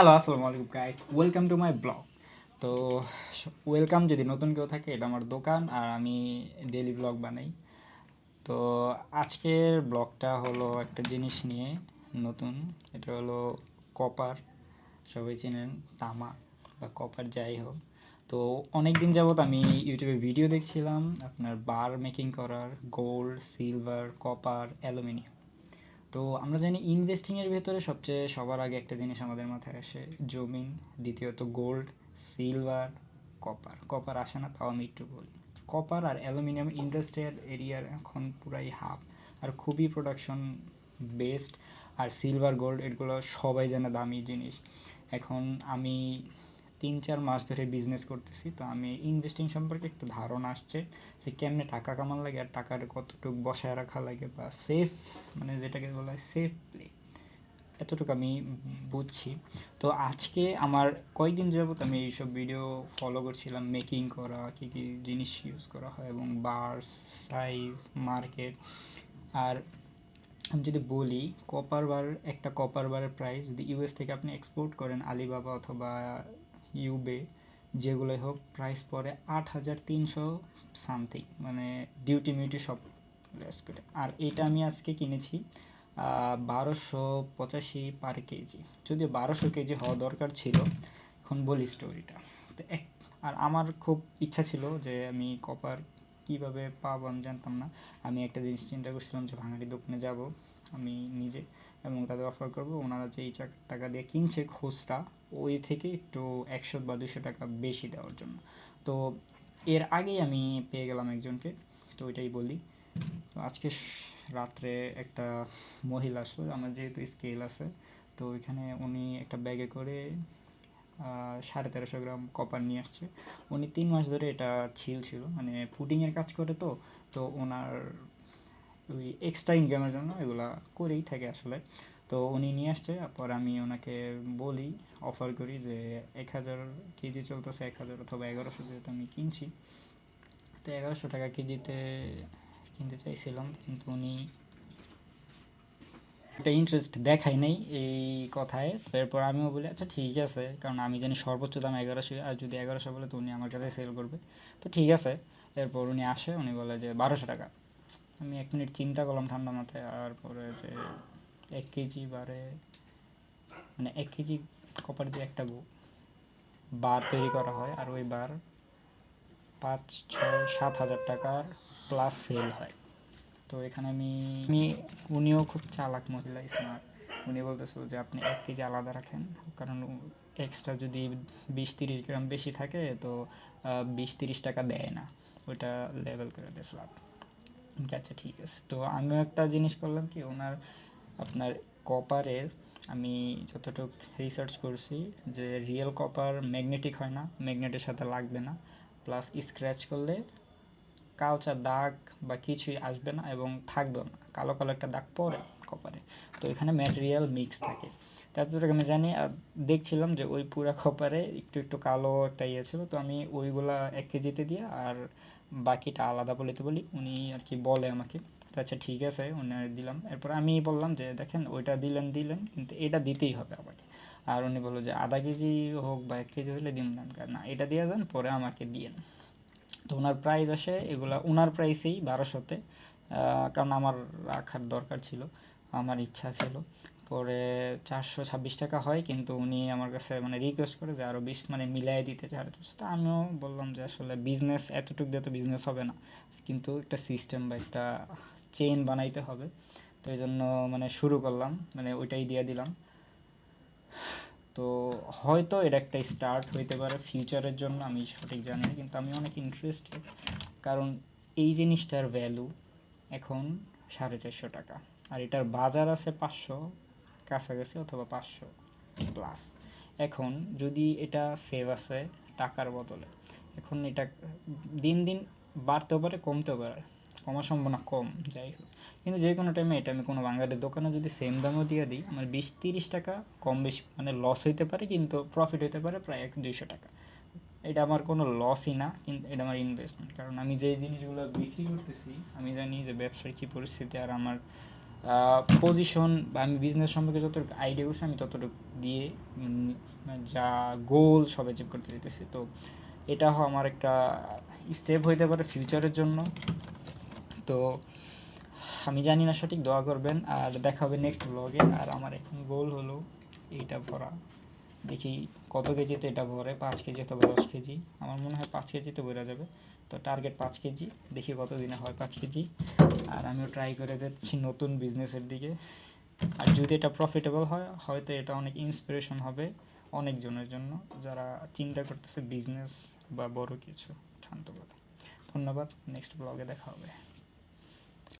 Hello আসসালামু আলাইকুম guys welcome to my blog তো ওয়েলকাম যদি নতুন কেউ থাকে, এটা আমার দোকান, আর আমি ডেলি ব্লগ বানাই। তো, আজকের ব্লগটা হলো একটা জিনিস নিয়ে নতুন। এটা হলো কপার সবাই চেনেন, তামা বা কপার যাই হোক। তো অনেক দিন যাবত আমি ইউটিউবে ভিডিও দেখছিলাম, আপনার বার মেকিং করার গোল্ড সিলভার কপার অ্যালুমিনিয়াম তো আমরা জানি ইনভেস্টিংয়ের ভেতরে সবচেয়ে সবার আগে একটা জিনিস আমাদের মাথায় আসে, জমিন, দ্বিতীয়ত গোল্ড সিলভার কপার কপার আসে না, তাও আমি একটু বলি। কপার আর অ্যালুমিনিয়াম ইন্ডাস্ট্রিয়াল এরিয়ার এখন পুরাই হাফ আর খুবই প্রোডাকশন বেস্ট আর সিলভার গোল্ড এগুলো সবাই জানে দামি জিনিস। এখন আমি তিন চার মাস ধরে বিজনেস করতেছি, তো আমি ইনভেস্টিং সম্পর্কে একটু ধারণা আসছে যে কেমনে টাকা কামান লাগে আর টাকার কতটুকু বসায় রাখা লাগে বা সেফ মানে যেটাকে বলা হয় সেফ প্লে এতটুকু আমি বুঝছি। তো আজকে আমার কয়েকদিন যাবত আমি এইসব ভিডিও ফলো করছিলাম মেকিং করা, কী কী জিনিস ইউজ করা হয় এবং বার্স সাইজ মার্কেট আর আমি যদি বলি কপার বার একটা কপার বারের প্রাইস যদি ইউএস থেকে আপনি এক্সপোর্ট করেন আলিবাবা অথবা ইউবে, যেগুলোই হোক প্রাইস পড়ে আট হাজার তিনশো সামথিং মানে ডিউটি মিউটি সব করে আর এটা আমি আজকে কিনেছি বারোশো পঁচাশি পার কেজি। যদি বারোশো কেজি হওয়া দরকার ছিল, এখন বলি স্টোরিটা তো এক, আর আমার খুব ইচ্ছা ছিল যে আমি কপার কীভাবে পাবো আমি জানতাম না। আমি একটা জিনিস চিন্তা করছিলাম যে ভাঙাড়ি দোকানে যাব, আমি নিজে এবং তাদের অফার করব। ওনারা যে এই চাক- টাকা দিয়ে কিনছে খুচরা, ওই থেকে একটু একশো বা দুশো টাকা বেশি দেওয়ার জন্য। তো এর আগেই আমি পেয়ে গেলাম একজনকে, তো ওইটাই বলি। তো আজকে রাত্রে একটা মহিলা আসলো, আমার যেহেতু স্কেল আছে, তো ওইখানে উনি একটা ব্যাগে করে সাড়ে তেরোশো গ্রাম কপার নিয়ে আসছে। উনি তিন মাস ধরে এটা ছিল ছিল মানে পুডিংয়ের কাজ করে তো তো ওনার ওই এক্সট্রা ইনকামের জন্য এগুলা করেই থাকে আসলে। তো উনি নিয়ে আসছে, তারপর আমি ওনাকে বলি অফার করি যে এক হাজার কেজি চলতেছে এক হাজার অথবা এগারোশো যেহেতু আমি কিনছি। তো এগারোশো টাকা কেজিতে কিনতে চাইছিলাম, কিন্তু উনি একটা ইন্টারেস্ট দেখাই নাই এই কথায়। তো এরপর আমিও বলি আচ্ছা ঠিক আছে। কারণ আমি জানি সর্বোচ্চ দাম এগারোশো, আর যদি এগারোশো বলে তো উনি আমার কাছে সেল করবে। তো ঠিক আছে। এরপর উনি আসে, উনি বলে যে বারোশো টাকা। আমি এক মিনিট চিন্তা করলাম ঠান্ডা মাথায়, আর পরে যে এক কেজি বারে মানে এক কেজি কপার দিয়ে একটা বার তৈরি করা হয়, আর ওই বার পাঁচ, ছয়, সাত হাজার টাকার প্লাস সেল হয়। তো এখানে আমি আমি, উনিও খুব চালাক মহিলা স্মার্ট উনি বলতেছিল যে আপনি এক কেজি আলাদা রাখেন, কারণ এক্সট্রা যদি বিশ, তিরিশ গ্রাম বেশি থাকে, তো বিশ, তিরিশ টাকা দেয় না। ওটা লেভেল করে দেয় ফ্ল্যাট আচ্ছা ঠিক আছে। তো আমিও একটা জিনিস করলাম কি, ওনার, আপনার কপারের আমি যতটুকু রিসার্চ করছি যে রিয়েল কপার ম্যাগনেটিক হয় না ম্যাগনেটের সাথে লাগবে না। প্লাস স্ক্র্যাচ করলে কালচা দাগ বা কিছুই আসবে না এবং থাকবেও না। কালো কালো একটা দাগ পড়ে কপারে তো এখানে ম্যাটেরিয়াল মিক্স থাকে। তারপরে আমি জানি আর দেখছিলাম যে ওই পুরা কপারে একটু একটু কালো একটা ইয়ে ছিল। তো আমি ওইগুলা এক কেজিতে দিয়ে আর বাকিটা আলাদা বলিতে বলি, উনি আর কি বলে আমাকে। আচ্ছা ঠিক আছে, উনি দিলাম। এরপর আমি বললাম যে, দেখেন, ওইটা দিলেন দিলেন, কিন্তু এটা দিতেই হবে আমাকে। আর উনি বলল যে, আধা কেজি হোক বা এক কেজি হলে দিন না, এটা দিয়ে যান, পরে আমাকে দিয়েন। তো ওনার প্রাইস আসে, এগুলা ওনার প্রাইসেই বারোশোতে কারণ আমার রাখার দরকার ছিল, আমার ইচ্ছা ছিল। পরে চারশো ছাব্বিশ টাকা হয়, কিন্তু উনি আমার কাছে মানে রিকোয়েস্ট করে যে আরও বিশ মানে মিলাই দিতে চায়। তো আমিও বললাম যে আসলে বিজনেস এতটুকু দিয়ে তো বিজনেস হবে না, কিন্তু একটা সিস্টেম বা একটা চেইন বানাইতে হবে। তো এই জন্য মানে শুরু করলাম মানে ওইটাই দিয়ে দিলাম। তো হয়তো এটা একটা স্টার্ট হইতে পারে ফিউচারের জন্য, আমি সঠিক জানি না, কিন্তু আমি অনেক ইন্টারেস্টেড কারণ এই জিনিসটার ভ্যালু এখন সাড়ে চারশো টাকা, আর এটার বাজার আছে পাঁচশো। কাছাকাছি অথবা পাঁচশো প্লাস এখন যদি এটা সেভ আছে টাকার বদলে, এখন এটা দিন দিন বাড়তেও পারে, কমতেও পারে, কমার সম্ভাবনা কম, যাই হোক। কিন্তু যে কোনো টাইমে এটা আমি কোনো বাঙালির দোকানে যদি সেম দামও দিয়ে দিই, আমার বিশ তিরিশ টাকা কম বেশি মানে লস হইতে পারে, কিন্তু প্রফিট হইতে পারে প্রায় এক দুইশো টাকা। এটা আমার কোনো লসই না, কিন্তু এটা আমার ইনভেস্টমেন্ট কারণ আমি যে জিনিসগুলো বিক্রি করতেছি, আমি জানি যে ব্যবসার কী পরিস্থিতি আর আমার পজিশন বা আমি বিজনেস সম্পর্কে যতটুকু আইডিয়া করছি, আমি ততটুকু দিয়ে যা গোল সব অ্যাচিভ করতে যেতেছি তো এটা আমার একটা স্টেপ হইতে পারে ফিউচারের জন্য। তো আমি জানি না সঠিক, দোয়া করবেন। আর দেখা হবে নেক্সট ব্লগে আর আমার এখন গোল হলো এইটা ভরা। দেখি কত কেজিতে এটা ভরে পাঁচ কেজি অথবা দশ কেজি। আমার মনে হয় পাঁচ কেজিতে ভরা যাবে। তো টার্গেট পাঁচ কেজি। দেখি কত দিনে হয় পাঁচ কেজি। আর আমিও ট্রাই করে যাচ্ছি নতুন বিজনেসের দিকে। আর যদি এটা প্রফিটেবল হয়, হয়তো এটা অনেক ইন্সপিরেশন হবে অনেকজনের জন্য। যারা চিন্তা করতেছে বিজনেস বা বড় কিছু, শান্ত কথা। ধন্যবাদ। নেক্সট ব্লগে দেখা হবে।